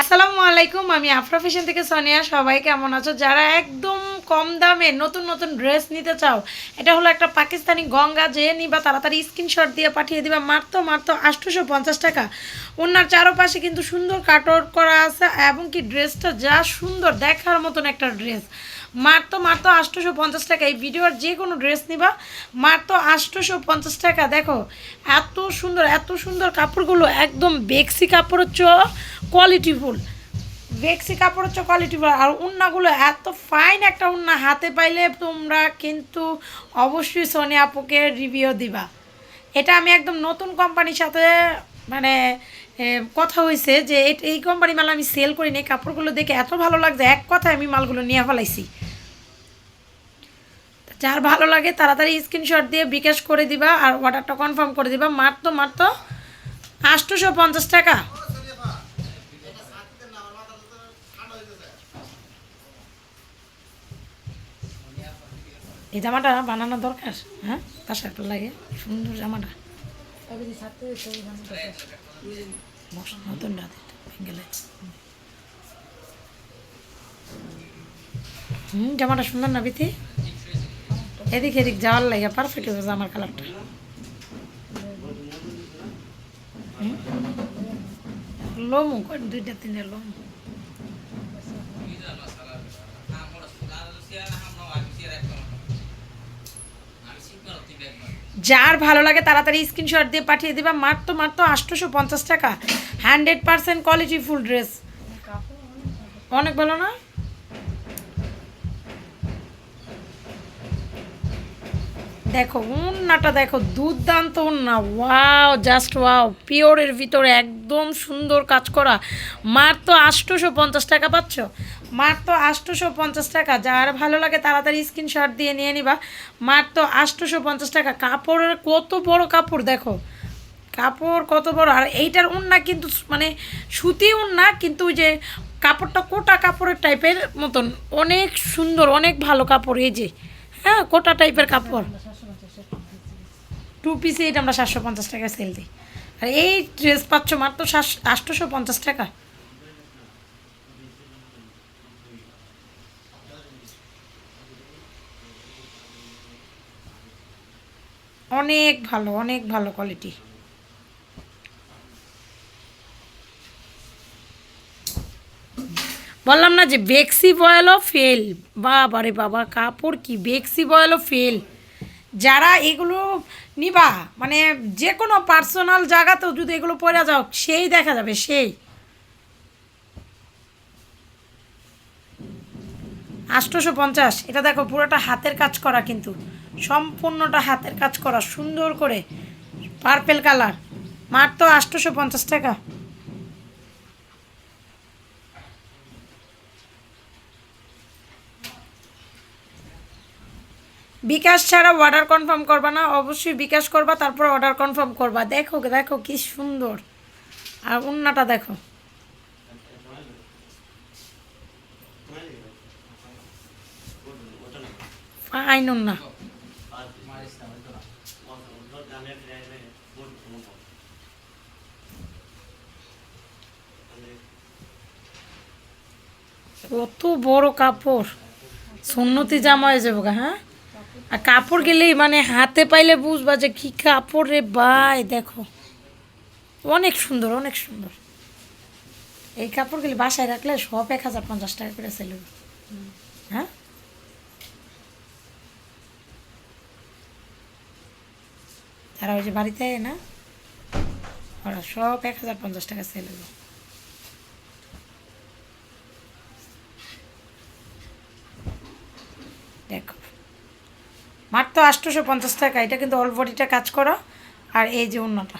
আসসালামু আলাইকুম, আমি আফরা ফ্যাশন থেকে সোনিয়া। সবাই কেমন আছো? যারা একদম কম দামে নতুন নতুন ড্রেস নিতে চাও, এটা হলো একটা পাকিস্তানি গঙ্গা যে নিবা, তাড়াতাড়ি স্ক্রিনশট দিয়ে পাঠিয়ে দিবা। মাত্র মাত্র আটশোশো পঞ্চাশ টাকা। ওনার চারোপাশে কিন্তু সুন্দর কাটওয়ার্ক করা আছে, এবং কি ড্রেসটা যা সুন্দর দেখার মতন একটা ড্রেস। মাত্র মাত্র আটশোশো পঞ্চাশ টাকা। এই ভিডিওর যে কোনো ড্রেস নিবা, মাত্র আটশোশো পঞ্চাশ টাকা। দেখো, এত সুন্দর এত সুন্দর কাপড়গুলো, একদম বেক্সি কাপড় হচ্ছে কোয়ালিটিফুল বেক্সি কাপড় হচ্ছে কোয়ালিটিফুল আর উন্নাগুলো এত ফাইন একটা উন্না, হাতে পাইলে তোমরা কিন্তু অবশ্যই সোনি আপুকে রিভিউ দিবা। এটা আমি একদম নতুন কোম্পানির সাথে মানে কথা হয়েছে যে এই কোম্পানি মাল আমি সেল করিনি কাপড়গুলো দেখে এত ভালো লাগছে, এক কথায় আমি মালগুলো নিয়ে ফেলাইছি। যার ভালো লাগে তাড়াতাড়ি স্ক্রিনশট দিয়ে বিকাশ করে দিবা আর অর্ডারটা কনফার্ম করে দিবা। মাত্র মাত্র আটশোশো পঞ্চাশ টাকা। এই জামাটা বানানো দরকার? হ্যাঁ? তার সাথে লাগে। সুন্দর জামাটা। হুম, জামাটা সুন্দর না বিতি এদিক এদিক যাওয়ার লাগে পারফেক্ট হয়েছে আমার কালারটা লোমু দুইটা, তিনটা লোমু। যার ভালো লাগে তাড়াতাড়ি স্ক্রিনশট দিয়ে পাঠিয়ে দিবা। মাত্র মাত্র আটশোশো পঞ্চাশ টাকা। Hundred percent quality full dress অনেক ভালো না? দেখো উন্নাটা দেখো, দুর্দান্ত উন্না ওয়াও জাস্ট ওয়াও পিওরের ভিতরে একদম সুন্দর কাজ করা। মাত্র আটশোশো পঞ্চাশ টাকা পাচ্ছ? মাত্র আটশোশো পঞ্চাশ টাকা, যার ভালো লাগে তাড়াতাড়ি স্ক্রিনশট দিয়ে নিয়ে নিবা। মাত্র আটশোশো পঞ্চাশ টাকা, কাপড়ের কত বড় কাপড় দেখো। কাপড় কত বড়, আর এইটার উন্না কিন্তু মানে সুতি উন্না, কিন্তু ওই যে কাপড়টা কোটা কাপড়ের টাইপের মতন। অনেক সুন্দর, অনেক ভালো কাপড় এই যে। হ্যাঁ কোটা টাইপের কাপড়। টু পিসে এটা আমরা সাতশো পঞ্চাশ টাকা সেল দিই। আর এই ড্রেস পাচ্ছ মাত্র আটশোশো পঞ্চাশ টাকা। অনেক ভালো অনেক ভালো কোয়ালিটি বললাম না যে বেক্সি বয়েলও ফেল। বাবা রে বাবা, কাপড় কি? বেক্সি বয়েলও ফেল। যারা এগুলো নিবা মানে যে কোনো পার্সোনাল জায়গাতেও যদি এগুলো পরে যাও, সেই দেখা যাবে, সেই। আটশোশো পঞ্চাশ। এটা দেখো, পুরোটা হাতের কাজ করা কিন্তু। সম্পূর্ণটা হাতের কাজ করা, সুন্দর করে। পার্পেল কালার মার তো আটশোশো পঞ্চাশ টাকা। বিকাশ ছাড়া অর্ডার কনফার্ম করবা না? অবশ্যই বিকাশ করবা, তারপর অর্ডার কনফার্ম করবা। দেখো দেখো কি সুন্দর। আর উন্নাটা দেখো। ফাইন উন্না কত বড় কাপড়। সুন্নতি জামা হয়ে যাব হ্যাঁ? আর কাপড় গেলেই মানে হাতে পাইলে বুঝবা যে কি কাপড় রে ভাই, দেখো। অনেক সুন্দর অনেক সুন্দর। এই কাপড় গেলে বাসায় রাখলে সব এক হাজার পঞ্চাশ টাকা করে সেল হ্যাঁ? তারা ওই যে বাড়িতে না, ওরা সব এক হাজার পঞ্চাশ টাকা সেল হবে দেখো, মাত্র আটশোশো পঞ্চাশ টাকা, এটা কিন্তু অল বডিটা কাজ করা, আর এই যে অন্যটা।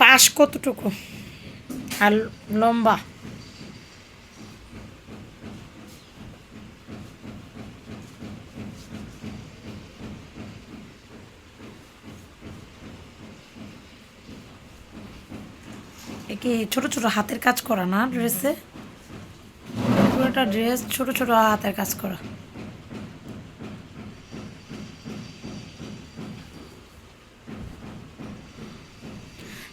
পাশ কতটুকু? আর লম্বা। একে ছোট ছোট হাতের কাজ করা না ড্রেসে। পুরোটা ড্রেস ছোট ছোট হাতের কাজ করা।